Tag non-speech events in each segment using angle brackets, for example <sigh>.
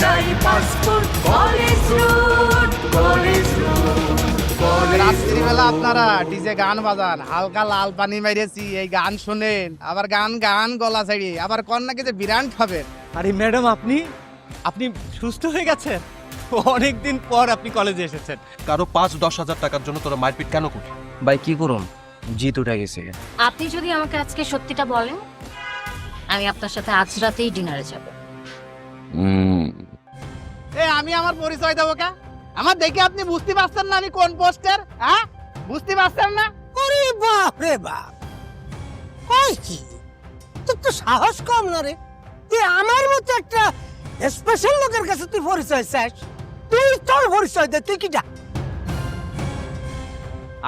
একটাই passport college road college road রাত্রিবেলা আপনারা ডিজে গান বাজান হালকা লাল পানি মেরেছি এই গান শোনেন। আবার গান গান গলা ছাড়িয়ে আবার কন্যাকে যে বিরান খাবেন। আরে ম্যাডাম আপনি আপনি সুস্থ হয়ে গেছেন? অনেকদিন পর আপনি কলেজে এসেছেন। কারও পাঁচ দশ হাজার টাকার জন্য তোরা মারপিট কেন করবি ভাই কি করুন? জিত উঠে গেছে। আপনি যদি আমাকে আজকে সত্যিটা বলেন আমি আপনার সাথে আজ রাতেই ডিনারে যাব। এ আমি আমার পরিচয় দেবো কা? আমার দেখে আপনি বুঝতে পারছেন না আমি কোন পোস্টের হ্যাঁ? বুঝতে পারছেন না? আরে বাপ রে বাপ। কই কি? তোর তো সাহস কম না রে। তুই আমার মতো একটা স্পেশাল লোকের কাছে তুই পরিচয় চাস। তুই তোর পরিচয় দে তুই কি যা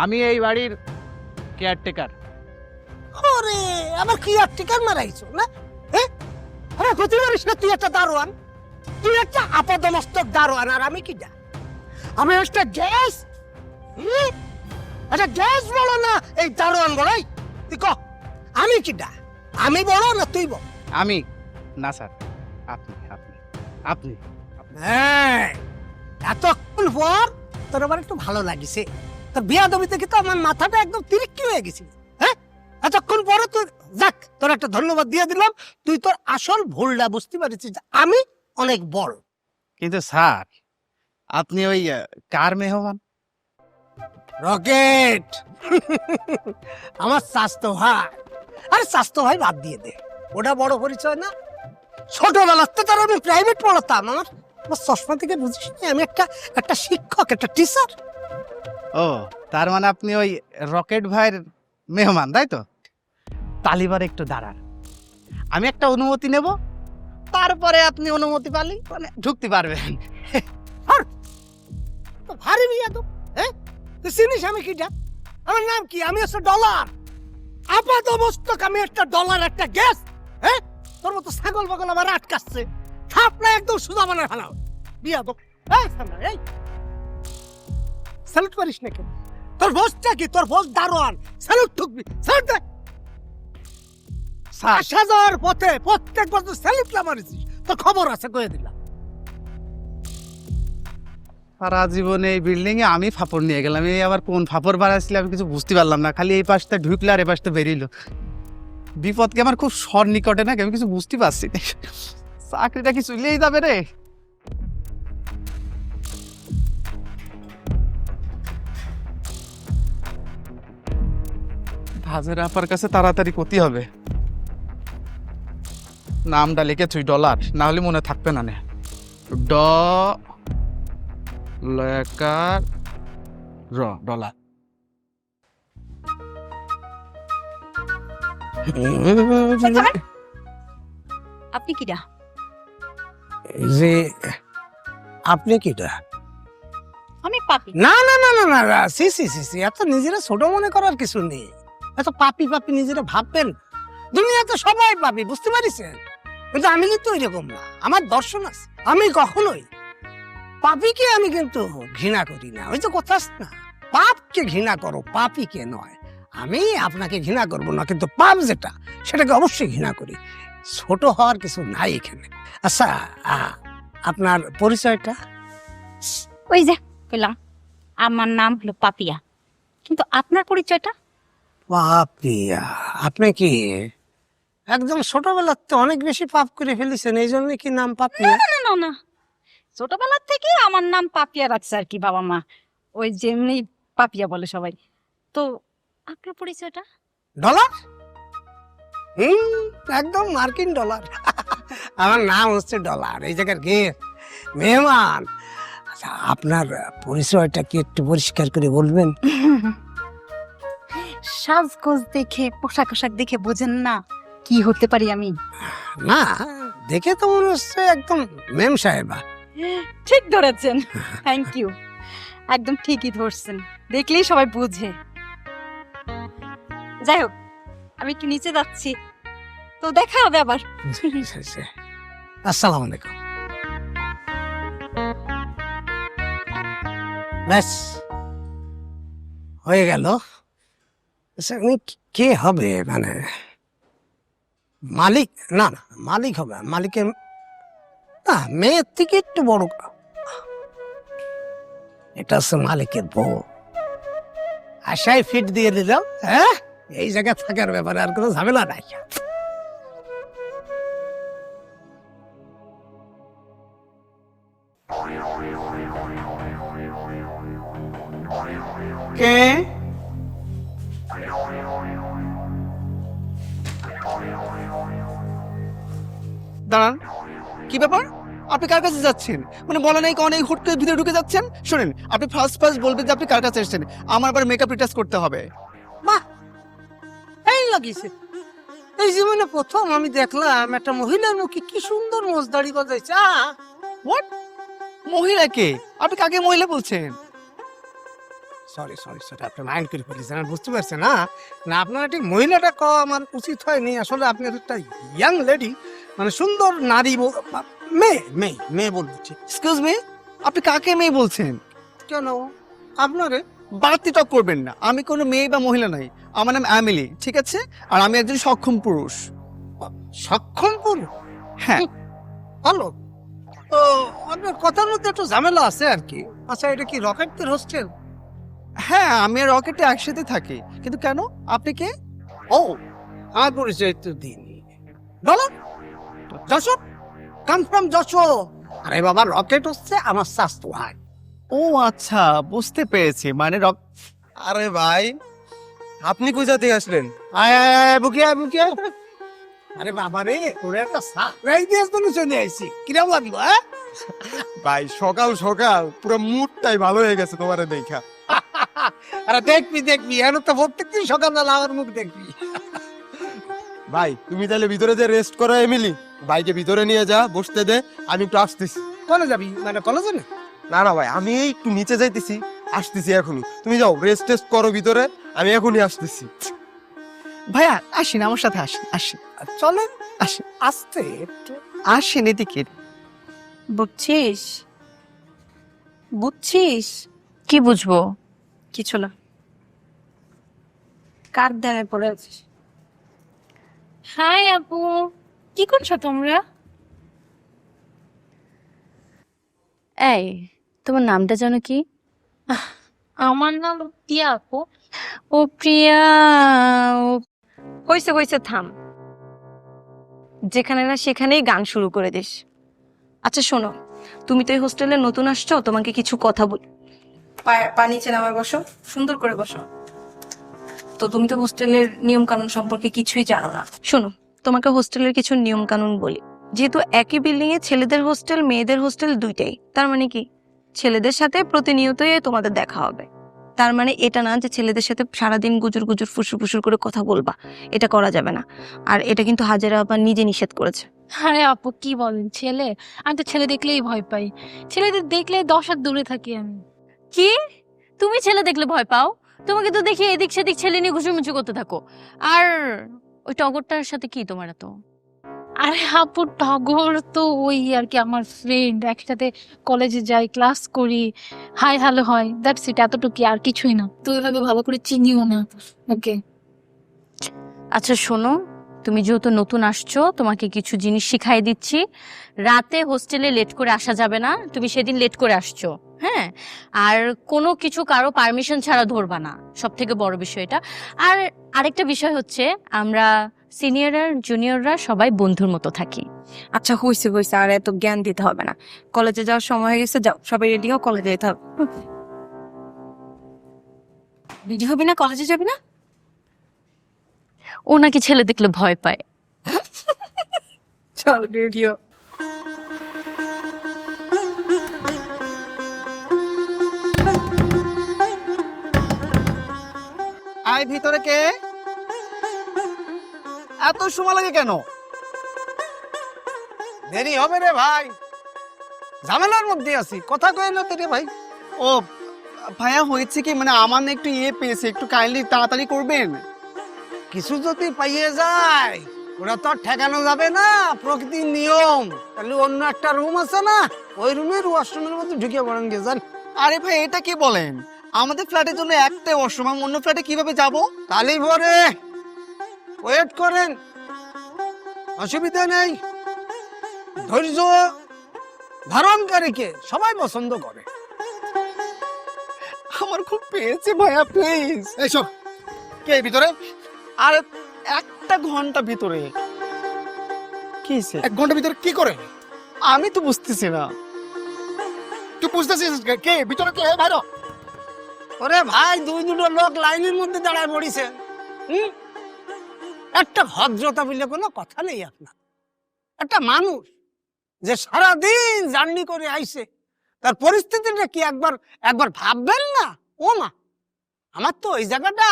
আমি এই বাড়ির কেয়ারটেকার ওরে আবার কি আর টিকার মারাইছো না? হ্যাঁ আরে হতে পারিস না তুই একটা দারোয়ান। তুই একটা আপাদমস্তক দারোয়ান আর আমি কি যা আমি একটা গ্যাস আচ্ছা গ্যাস বলো না এই দারোয়ান বড়াই তুই ক? আমি কি ডা আমি বলো না তুই বল? আমি? না স্যার। আপনি আপনি আপনি। হ্যাঁ এতক্ষণ পর তোর আবার একটু ভালো লাগিছে। তোর বিয়া দবি থেকে তো আমার মাথাটা একদম তিরিক্কি হয়ে গেছিল হ্যাঁ? এতক্ষণ পরে তুই যাক তোর একটা ধন্যবাদ দিয়ে দিলাম। তুই তোর আসল ভুলটা বুঝতে পারছিস আমি অনেক বড়। কিন্তু স্যার আপনি ওই কার মেহমান? রকেট! <laughs> আমার স্বাস্থ্য ভাই আরে স্বাস্থ্য ভাই বাদ দিয়ে দে। ওটা বড় পরিচয় না। ছোটবেলাতে তার আমি প্রাইভেট পড়াতাম। আমার আমার চশমা থেকে বুঝিস নি, আমি একটা একটা শিক্ষক একটা টিচার ও তার মানে আপনি ওই রকেট ভাইয়ের মেহমান তাই তো? তালিবার একটু দাঁড়ান আমি একটা অনুমতি নেব। তারপরে আপনি অনুমতি পালি? মানে ঢুকতে পারবেন। তো ভারী বিয়া তো হ্যাঁ? তুই চিনিস আমি কিটা? আমার নাম কি? আমি হচ্ছে ডলার। আপাত মস্তক আমি একটা ডলার একটা গ্যাস হ্যাঁ? তোর মতো ছাগল পাগল আমার আটকাচ্ছে। থাপলা একদম সুদা বানায় ফেলাও বিয়া তো। এই সামনে, স্যালুট করিস না কেন তোর বসটা কি? তোর বস দারোয়ান। স্যালুট ঠুকবি স্যালুট আসা যাওয়ার পথে প্রত্যেক বছর মারিছিস তোর খবর আছে কয়ে দিলাম। সারা জীবনে এই বিল্ডিং এ আমি ফাপড় নিয়ে গেলাম। এই আবার কোন ফাপড় বাড়াইছিল আমি কিছু বুঝতে পারলাম না। খালি এই পাশটা ঢুকলে আর এই পাশটা বেরিয়েলো বিপদকে আমার খুব সর নিকটে না আমি কিছু বুঝতে পারছি না। চাকরিটা কি চলেই যাবে রে? হাজার আপার কাছে তাড়াতাড়ি ক্ষতি হবে। নামটা লিখে তুই ডলার। না হলে মনে থাকবে না নে। ড লেকার র ডলার। আপনি কিরা যে আপনি কিটা আমি পাপি। না না না না না না, সি সি সি সি এত নিজেরা ছোট মনে করার কিছু নেই। এত পাপি পাপি নিজেরা ভাববেন। দুনিয়াতে সবাই পাপি বুঝতে পারিছেন? কিন্তু আমি কিন্তু এরকম না। আমার দর্শন আছে। আমি কখনোই পাপিকে আমি কিন্তু ঘৃণা করি না। ওই তো কথা না পাপকে ঘৃণা করো পাপিকে নয়। আমি আপনাকে ঘৃণা করব না কিন্তু পাপ যেটা সেটাকে অবশ্যই ঘৃণা করি। ছোট হওয়ার কিছু নাই এখানে। আচ্ছা আপনার পরিচয়টা? ওই যে পেলাম। আমার নাম হলো পাপিয়া। কিন্তু আপনার পরিচয়টা? পাপিয়া আপনি কি? একদম ছোটবেলাতে অনেক বেশি পাপ করে ফেলেছেন এই জন্য কি নাম পাপিয়া? না না না ছোটবেলার থেকে আমার নাম পাপিয়া রাখছে আর কি বাবা মা। ওই যেমনি পাপিয়া বলে সবাই। তো আপনার পরিচয়টা? ডলার? হুম একদম মার্কিন ডলার। <laughs> আমার নাম হচ্ছে ডলার এই জায়গার গেট মেহমান। আচ্ছা আপনার পরিচয়টা কি একটু পরিষ্কার করে বলবেন? <laughs> সাজগোজ দেখে পোশাক আশাক দেখে বোঝেন না। কি হতে পারি আমি? না দেখে তো মনে হচ্ছে একদম মেম সাহেবা। ঠিক ধরেছেন থ্যাংক ইউ একদম ঠিকই ধরছেন দেখলেই সবাই বুঝে। যাই হোক আমি একটু নিচে যাচ্ছি তো দেখা হবে আবার। আসসালামু আলাইকুম। ব্যাস হয়ে গেল। আচ্ছা, কে হবে মানে? মালিক, না না, মালিক হবে মালিকের, না, মেয়ের থেকে একটু বড় এটা হচ্ছে মালিকের বউ। আশায় ফিট দিয়ে দিলাম হ্যাঁ? এই জায়গায় থাকার ব্যাপারে আর কোনো ঝামেলা নাই। কে? দাঁড়ান। কি ব্যাপার? আপনি কার কাছে যাচ্ছেন? মানে বলা নাই অনেক হুট করে ভিতরে ঢুকে যাচ্ছেন? শোনেন আপনি ফার্স্ট ফার্স্ট বলবেন যে আপনি কার কাছে এসেছেন। আমার আবার মেকআপ রিটাচ করতে হবে। বাহ এই লাগিছে এই জীবনে প্রথম আমি দেখলাম একটা মহিলার মুখে কি সুন্দর মোজদাড়ি গজাইছে আহ, মহিলাকে আপনি কাকে মহিলা বলছেন? সরি সরি সরি আপনি মাইন্ড করে ফেলেছেন আমি বুঝতে পারছেন না। না আপনার ঠিক মহিলাটা কওয়া আমার উচিত হয়নি আসলে আপনি একটা ইয়াং লেডি মানে সুন্দর নারী মেয়ে মেয়ে মেয়ে ঠিক এক্সকিউজ মি আপনি কাকে মেয়ে বলছেন? কেন? আপনারে বাড়তি টক করবেন না। আমি কোনো মেয়ে বা মহিলা নাই। আমার নাম অ্যামিলি ঠিক আছে? আর আমি একজন সক্ষম পুরুষ। সক্ষম পুরুষ? হ্যাঁ। ভালো। তো আপনার কথার মধ্যে একটু ঝামেলা আছে আর কি। আচ্ছা এটা কি রকেটদের হোস্টেল হ্যাঁ আমি আর রকেটে একসাথে থাকি। কিন্তু কেন? আপনি কে? ও আমার পরিচয় তো দিন। বলো যশোর কাম ফ্রম যশোর আরে বাবা রকেট হচ্ছে আমার স্বাস্থ্য ভাই। ও আচ্ছা বুঝতে পেরেছি মানে রক আরে ভাই আপনি কোথা থেকে আসলেন? আয় আয় আয় বুকে আয় বুকে আয়। আরে বাবা রে তোর একটা সারপ্রাইজ দিয়ে তো চলে আইছি। কিরম লাগল হ্যাঁ? ভাই সকাল সকাল পুরো মুডটাই ভালো হয়ে গেছে তোমার দেখা। আরে দেখবি দেখবি এখন তো প্রত্যেকদিন সকালবেলা আমার মুখ দেখবি। ভাই তুমি তাহলে ভিতরে যে রেস্ট করো এমিলি ভাইকে ভিতরে নিয়ে যা বসতে দে আমি একটু আসতেছি। কলে যাবি? মানে কলেজে না? না না ভাই আমি এই একটু নিচে যাইতেছি আসতেছি এখনই। তুমি যাও রেস্ট টেস্ট করো ভিতরে আমি এখনই আসতেছি। ভাইয়া আসেন আমার সাথে আসেন আসেন। চলেন। আসেন। আসতে একটু। আসেন এদিকে। বুঝছিস? বুঝছিস? কি বুঝব? কিছু না। কার দেয় পড়ে আছিস? হাই আপু। কি করছ তোমরা? এই তোমার নামটা জানো কি? আমার নাম প্রিয়া আপু। ও প্রিয়া ও হইছে হইছে থাম। যেখানে না সেখানেই গান শুরু করে দিস। আচ্ছা শোনো তুমি তো এই হোস্টেলে নতুন আসছো তোমাকে কিছু কথা বল। পা নিচে নামায় বসো সুন্দর করে বসো। তো তুমি তো হোস্টেলের নিয়ম কানুন সম্পর্কে কিছুই জানো না। শোনো তোমাকে হোস্টেলের কিছু নিয়ম কানুন বলি। যেহেতু একই বিল্ডিং এ ছেলেদের হোস্টেল মেয়েদের হোস্টেল দুইটাই তার মানে কি? ছেলেদের সাথে প্রতিনিয়তই তোমাদের দেখা হবে। তার মানে এটা না যে ছেলেদের সাথে সারাদিন গুজুর গুজুর ফুসুর ফুসুর করে কথা বলবা এটা করা যাবে না। আর এটা কিন্তু হাজারা আবার নিজে নিষেধ করেছে। আরে আপু কি বলেন? ছেলে? আমি তো ছেলে দেখলেই ভয় পাই। ছেলেদের দেখলে দশ হাত দূরে থাকি আমি। কি? তুমি ছেলে দেখলে ভয় পাও? তোমাকে তো দেখি এদিক সেদিক ছেলে নিয়ে ঘুষুমুচু করতে থাকো। আর ওই টগরটার সাথে কি তোমার এত? আরে আপু টগর তো ওই আর কি আমার ফ্রেন্ড একসাথে কলেজে যাই ক্লাস করি। হাই হ্যালো হয় দ্যাটস ইট এতটুকু আর কিছুই না। তুই ভাবে ভালো করে চিনিও না ওকে আচ্ছা শোনো তুমি যেহেতু নতুন আসছো তোমাকে কিছু জিনিস শিখাই দিচ্ছি। রাতে হোস্টেলে লেট করে আসা যাবে না তুমি সেদিন লেট করে আসছো। হ্যাঁ? আর কোনো কিছু কারও পারমিশন ছাড়া ধরবা না। সব থেকে বড় বিষয় এটা। আর আরেকটা বিষয় হচ্ছে আমরা সিনিয়র আর জুনিয়ররা সবাই বন্ধুর মতো থাকি। আচ্ছা হইছে হইছে আর এত জ্ঞান দিতে হবে না। কলেজে যাওয়ার সময় হয়ে গেছে যাও সবাই রেডি হও কলেজে যেতে হবে। রেডি হবি না কলেজে যাবি না? ও নাকি ছেলে দেখলে ভয় পায়। চল রেডি হও। আয় ভিতরে কে? এত সময় লাগে কেন? দেরি হবে রে ভাই। ঝামেলার মধ্যে আছি। কথা কয়ে না রে ভাই। ও, ভাইয়া, হয়েছে কি? মানে আমার একটু ইয়ে পেয়েছে। একটু কাইন্ডলি তাড়াতাড়ি করবেন? কিছু যদি পাইয়ে যায়, ওরা তো আর ঠেকানো যাবে না। প্রকৃতির নিয়ম। তাহলে অন্য একটা রুম আছে না? ওই রুমের ওয়াশরুমের মধ্যে ঢুকে পড়েন গে, যান। আরে ভাই, এটা কি বলেন? আমাদের ফ্ল্যাটের জন্য একটাই আমি অন্য ফ্ল্যাটে কীভাবে যাব? তালি পরে ওয়েট করেন। অসুবিধা নেই। ধৈর্য ধারণকারীকে সবাই পছন্দ করে। আমার খুব পেয়েছে ভাইয়া প্লিজ এইসব কে ভিতরে? আর একটা ঘণ্টা ভিতরে। কি? এক ঘণ্টা ভিতরে কি করে? আমি তো বুঝতেছি না। তুই বুঝতেছিস কে? ভিতরে কে? বাইরে। ওরে ভাই, দুই দুটো লোক লাইনের মধ্যে দাঁড়ায় পড়িছে। হুম? একটা ভদ্রতা বলে কোনো কথা নেই আপনার। একটা মানুষ যে সারাদিন জার্নি করে আইছে, তার পরিস্থিতিটা কি একবার একবার ভাববেন না? ও মা, আমার তো ওই জায়গাটা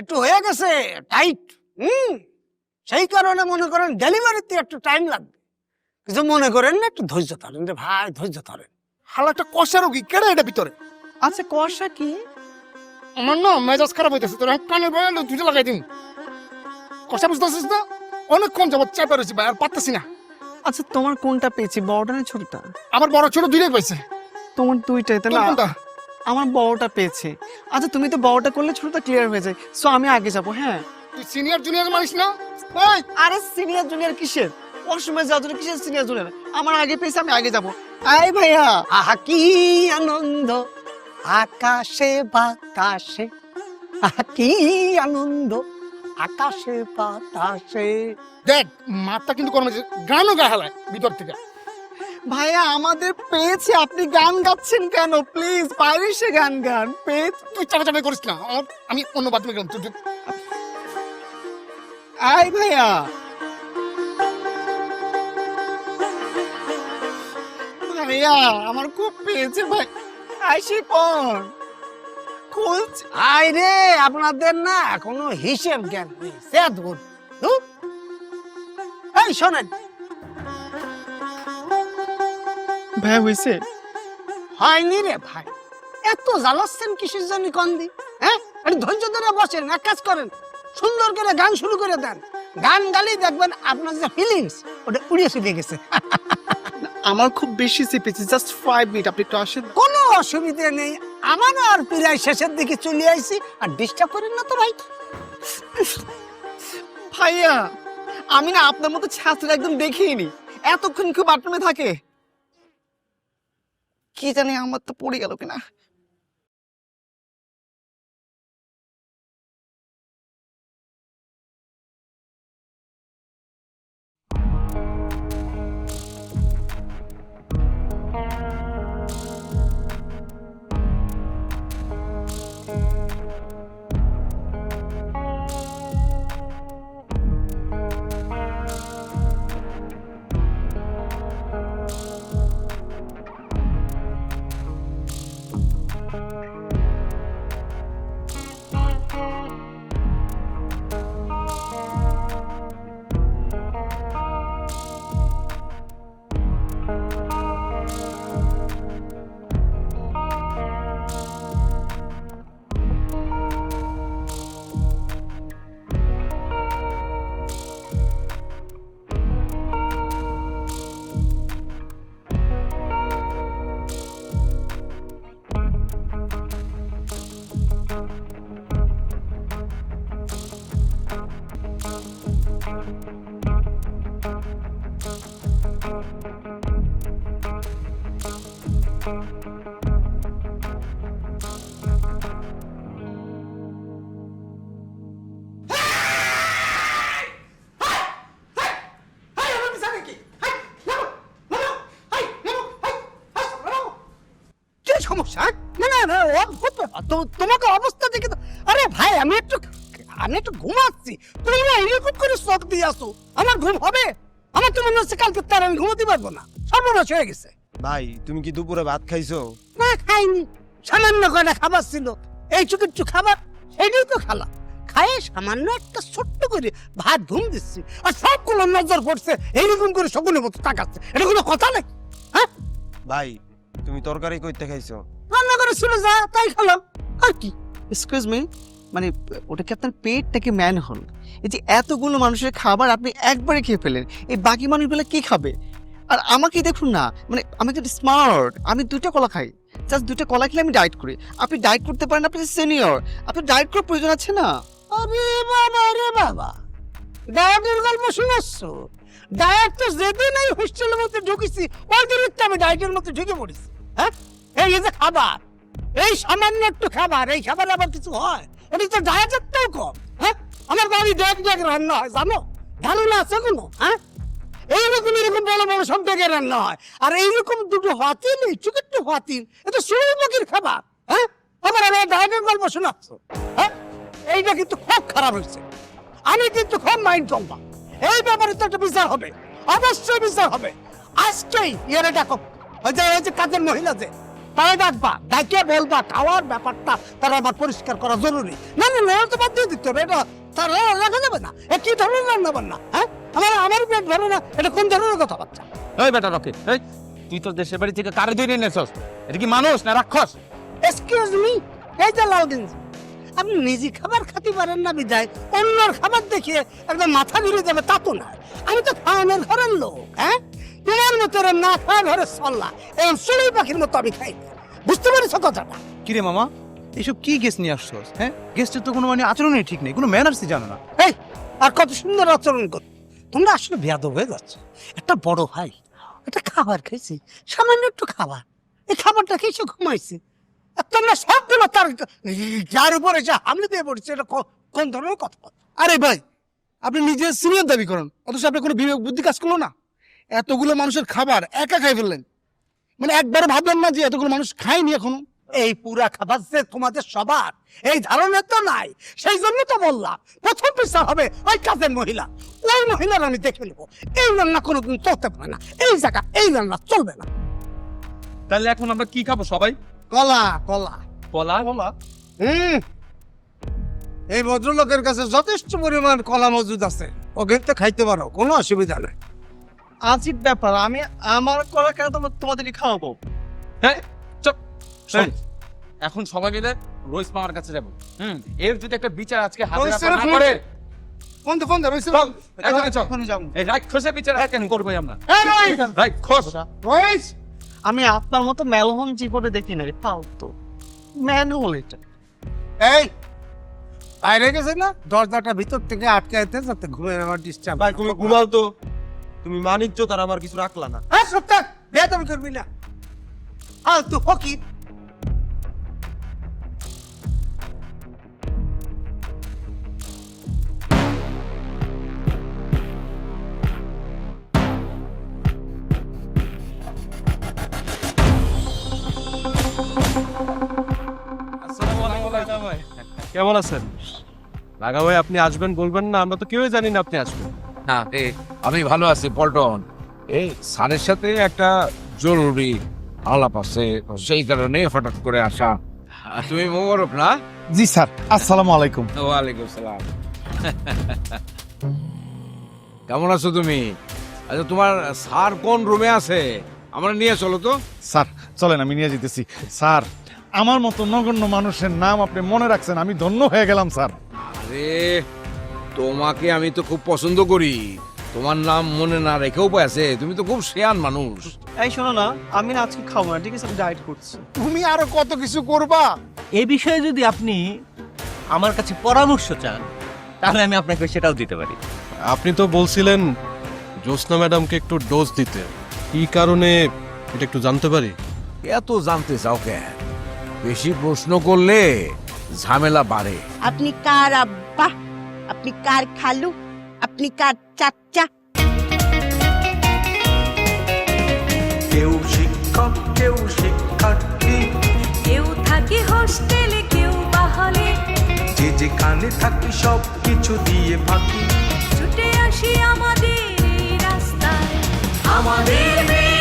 একটু হয়ে গেছে, টাইট। হুম? সেই কারণে মনে করেন ডেলিভারিতে একটু টাইম লাগবে। কিছু মনে করেন না, একটু ধৈর্য ধরেন রে ভাই, ধৈর্য ধরেন। হালা একটা কষা রোগী, কেডা এটা ভিতরে? আচ্ছা কষা কি? আমার না মেজাজ খারাপ হইতেছে তোর কানে বয়ালো দুটো লাগাই দিন কষা বুঝতেছিস না? অনেকক্ষণ যাবত চাপে রয়েছি ভাই আর পারতেছি না। আচ্ছা তোমার কোনটা পেয়েছি বড়টা না ছোটটা আমার বড় ছোট দুইটাই পাইছে তোমার দুইটাই না কোনটা? আমার বড়টা পেয়েছে। আচ্ছা তুমি তো বড়টা করলে ছোটটা ক্লিয়ার হয়ে যায়। সো আমি আগে যাব হ্যাঁ? তুই সিনিয়র জুনিয়র মানিস না? এই! আরে সিনিয়র জুনিয়র কিসের? ওয়াশরুমে যাওয়ার জন্য কিসের সিনিয়র জুনিয়র আমার আগে পেয়েছে আমি আগে যাব। আই ভাইয়া! আহা কি আনন্দ! আকাশে বাতাসে কি আনন্দ আকাশে বাতাসে। দেখ মাথা কিন্তু কর্মে গানও গা হালায় ভিতর থেকে। ভাইয়া আমাদের পেয়েছে। আপনি গান গাচ্ছেন কেন? প্লিজ বাইরে সে গান গান। পেয়েছে তুই চাপা করিস না। আমার আমি অন্য বাথরুমে গেলাম। তুই তুই- আই ভাইয়া। ভাইয়া আমার খুব পেয়েছে ভাই। আইসি পর খুলছে আয় রে আপনাদের না এখনও হিসেব জ্ঞান নেই। এই শোনেন। ভাইয়া হয়েছে হয়নি রে ভাই। এত জ্বালাচ্ছেন কিসের জন্য কন্দি? হ্যাঁ? ধৈর্য ধরে বসেন এক কাজ করেন। সুন্দর করে গান শুরু করে দেন। গান গালি দেখবেন আপনার যে ফিলিংস ওটা উড়িয়ে চলে গেছে। <laughs> আমার খুব বেশি চেপেছি জাস্ট ফাইভ মিনিট আপনি একটু আসেন। কোনো অসুবিধা নেই আমারও আর প্রায় শেষের দিকে চলে আইছি আর ডিস্টার্ব করেন না তো ভাই। ভাইয়া আমি না আপনার মতো ছাত্র একদম দেখিনি। এতক্ষণ কেউ বাথরুমে থাকে। কি জানি আমার তো পড়ে গেল কিনা। তো- তোমাকে অবস্থা দেখে আরে ভাই আমি একটু আমি একটু ঘুমাচ্ছি। তুমি না এরকম করে চোখ দিয়ে আসো। আমার ঘুম হবে? আমার তো মনে হচ্ছে কালকে তার আমি ঘুমোতে পারব না। সর্বনাশ হয়ে গেছে। ভাই তুমি কি দুপুরে ভাত খাইছো? না খাইনি। সামান্য কয়টা খাবার ছিল। এই একটু খাবার সেইটাই তো খালা খায়ে সামান্য একটা ছোট্ট করে ভাত ঘুম দিচ্ছি। আর সবগুলো নজর পড়ছে এইরকম করে শকুনের মতো তাকাচ্ছে। এটা কোনো কথা নাকি? ভাই তুমি তরকারি কইতে খাইছো? ছিল যা, তাই খেলাম। আর কি? এক্সকিউজ মি মানে ওটা কি আপনার পেট নাকি ম্যান হল এই যে এতগুলো মানুষের খাবার আপনি একবারে খেয়ে ফেলেন, এই বাকি মানুষগুলো কি খাবে? আর আমাকে দেখুন না মানে আমি কিন্তু স্মার্ট আমি দুটো কলা খাই। জাস্ট দুটো কলা খেলে আমি ডায়েট করি। আপনি ডায়েট করতে পারেন, আপনি সিনিয়র আপনি ডায়েট করার প্রয়োজন আছে না? আরে বাবা রে বাবা। ডায়েটের গল্প শুনেছ? ডায়েট তো যেদিন এই হোস্টেলের মধ্যে ঢুকেছি, ওই দিন আমি ডায়েটের মধ্যে ঢুকে পড়েছি। হ্যাঁ? এই যে খাবার এই সামান্য একটু খাবার, এই খাবার আবার কিছু হয়? এটা তো ডায়েটের কম হ্যাঁ? আমার বাড়ি ডেক ডেক রান্না হয়, জানো? ধারণা আছে কোনো? হ্যাঁ? এইরকম এরকম বড় বড় সব ডেকে রান্না হয়। আর এইরকম দুটো হাতিন এই চুকিট্টু হাতিন এটা শুরু মুখের খাবার হ্যাঁ? আমার ডায়েটের গল্প শোনাচ্ছ হ্যাঁ? এইটা কিন্তু খুব খারাপ হয়েছে। আমি কিন্তু খুব মাইন্ড করবা এই ব্যাপারে তো একটা বিচার হবে, অবশ্যই বিচার হবে। আজকেই ইয়ারে ডাকো। ওই যে কাজের মহিলা যে তারা ডাকবা ডাকে বলবা খাওয়ার ব্যাপারটা তারা আমার পরিষ্কার করা জরুরি। না না না তো বাদ দিয়ে দিতে হবে এটা তারা রাখা যাবে না। এ কি ধরনের রান্না বান্না হ্যাঁ? আমার আমার পেট ধরে না এটা কোন ধরনের কথাবার্তা? ওই বেটা রকি এই তুই তোর দেশের বাড়ি থেকে কারে ধরে এনেছস? এটা কি মানুষ না রাক্ষস? এক্সকিউজ মি এই যে লাউডিন আপনি নিজে খাবার খেতে পারেন না বিদায় অন্যর খাবার দেখিয়ে একদম মাথা ঘুরে যাবে তা তো না আমি তো খাওয়ানোর ঘরের লোক হ্যাঁ? তোমার মতো এরম না খাওয়া ঘরের সল্লা। এরকম চড়ুই পাখির মতো আমি খাই। না। বুঝতে পেরেছ কথাটা? কিরে মামা? এইসব কি গেস্ট নিয়ে আসছো হ্যাঁ? গেস্টের তো কোনো মানে আচরণই ঠিক নেই কোনো ম্যানার্সই জানো না। এই আর কত সুন্দর আচরণ কর। তোমরা আসলে বেয়াদব হয়ে যাচ্ছ। একটা বড় ভাই একটা খাবার খাইছি সামান্য একটু খাবার। এই খাবারটা খেয়েছে ঘুমাইছে। আর তোমরা সবগুলো তার যার উপরে এসে হামলে দিয়ে পড়ছে এটা ক- কোন ধরনের কথা? আরে ভাই আপনি নিজে সিনিয়র দাবি করেন। অথচ আপনার কোনো বিবেক বুদ্ধি কাজ করল না? এতগুলো মানুষের খাবার একা খাই ফেললেন। মানে একবার ভাবলেন না যে এতগুলো মানুষ খায়নি এখনও। এই পুরা খাবার যে তোমাদের সবার এই ধারণা তো নাই। সেই জন্য তো বললাম প্রথম বিচার হবে ওই কাজের মহিলা। ওই মহিলার আমি দেখে নেব। এই রান্না কোনোদিন চলতে পারে না। এই জায়গা এই রান্না চলবে না। তাহলে এখন আমরা কি খাব সবাই? কলা কলা। কলা কলা। হুম। এই ভদ্রলোকের কাছে যথেষ্ট পরিমাণ কলা মজুদ আছে। ওকে তো খাইতে পারো কোনো অসুবিধা নেই। আজীব ব্যাপার আমি আমার কলা কেন তোমার তোমাদেরই খাওয়াবো? হ্যাঁ চুপ শোন। এখন সবাই মিলে রোহিত মামার কাছে যাব। হুম এর যদি একটা বিচার আজকে হাতে রোহিত রাখা না করে ফোন তো ফোন দেবে চল এখনই চল এই রাক্ষসের বিচার কেন করব আমরা? রাক্ষস! রয়েছ আমি আপনার মতো মেলহন জীবনে দেখি না রে ফালতু। ম্যান হল এটা। এই বাইরে গেছে না? দরজাটা ভিতর থেকে আটকাইতে যাতে ঘুমে আমার ডিস্টার্ব ভাই তুমি ঘুমাও তো। তুমি মানিজ্য তার আমার কিছু রাখলা না। হ্যাঁ সত্য বেতন করবি না। আর তুই ফকির। কেমন আছেন? রাগা ভাই আপনি আসবেন বলবেন না আমরা তো কেউই জানি না আপনি আসবেন। না এ আমি ভালো আছি পল্টন। এই স্যারের সাথে একটা জরুরি আলাপ আছে সেই কারণে হঠাৎ করে আসা। তুমি মোবারক না? জি স্যার। আসসালামু আলাইকুম। ওয়ালাইকুম সালাম। কেমন আছো তুমি? আচ্ছা তোমার স্যার কোন রুমে আছে? আমরা নিয়ে চলো তো। স্যার চলেন আমি নিয়ে যেতেছি। স্যার আমার মতো নগণ্য মানুষের নাম আপনি মনে রাখছেন আমি ধন্য হয়ে গেলাম স্যার। আরে তোমাকে আমি তো খুব পছন্দ করি। তোমার নাম মনে না রেখেও উপায় আছে তুমি তো খুব শেয়ান মানুষ। এই শোনো না আমি না আজকে খাব না ঠিক আছে? আমি ডায়েট করছি। তুমি আরও কত কিছু করবা? এই বিষয়ে যদি আপনি আমার কাছে পরামর্শ চান তাহলে আমি আপনাকে সেটাও দিতে পারি। আপনি তো বলছিলেন জ্যোৎস্না ম্যাডামকে একটু ডোজ দিতে। কি কারণে এটা একটু জানতে পারি? এত জানতে চাও কেন? বেশি প্রশ্ন করলে ঝামেলা বাড়ে। আপনি কার? আব্বা আপনি কার খালু? আপনি কার চাচা? কেউ শিক্ষক কেউ শিক্ষার্থী। কেউ থাকে হোস্টেলে কেউ বাহলে। যে যে কানে থাকি সব কিছু দিয়ে ফাঁকি। ছুটে আসি আমাদের রাস্তায়। আমাদের মেয়ের